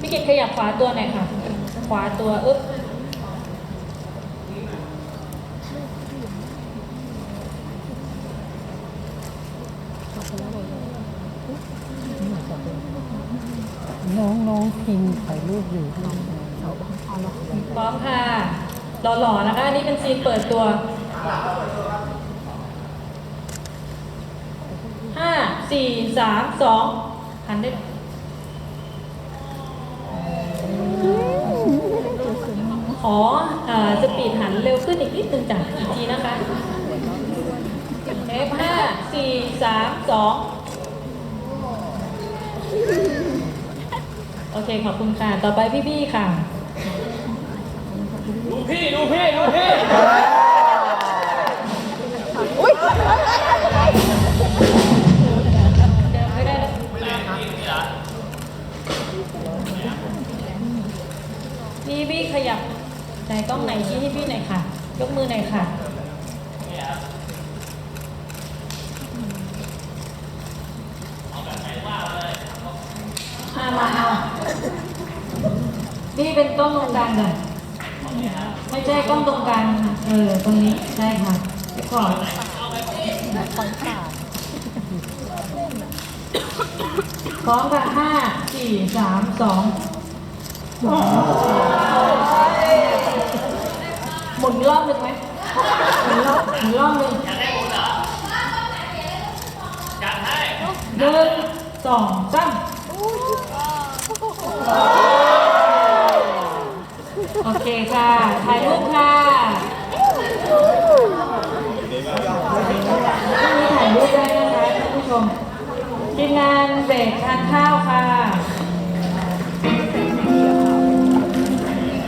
พี่กิตขยับขวาตัวหน่อยค่ะ ขวาตัวอึ๊บน้องน้องพิมพ์ถ่ายรูปอยู่พร้อมค่ะหล่อๆนะคะอันนี้เป็นซีนเปิดตัวห้าสี่สามสองหันได้ ขอเอ่อสปีดหันเร็วขึ้นอีกนิดนึงจ้ะอีกทีนะคะเอฟห้าสี่สามสองโอเค ขอบคุณค่ะ ต่อไปพี่ๆค่ะ ดูพี่ ดูพี่ ดูพี่เดินไม่ได้เลยพี่พี่ขยับ ไหนกล้องไหนชี้ให้พี่หน่อยค่ะ ยกมือหน่อยค่ะ มามาเอาพี่เป็นกล้องตรงกลางก่อนไม่ใช่กล้องตรงกลางค่ะเออ ตรงนี้ใช่ค่ะขอพร้อมกันห้าสี่สามสอง หมุนรอบหนึ่งไหมหมุนรอบหมุนรอบหนึ่งจัดให้หนึ่งสองสามโอเคค่ะ ถ่ายรูปค่ะพรุ่นี้ถ่ายรูปได้นะคะท่านผู้ชมทีมงานเบรกทานข้าวค่ะ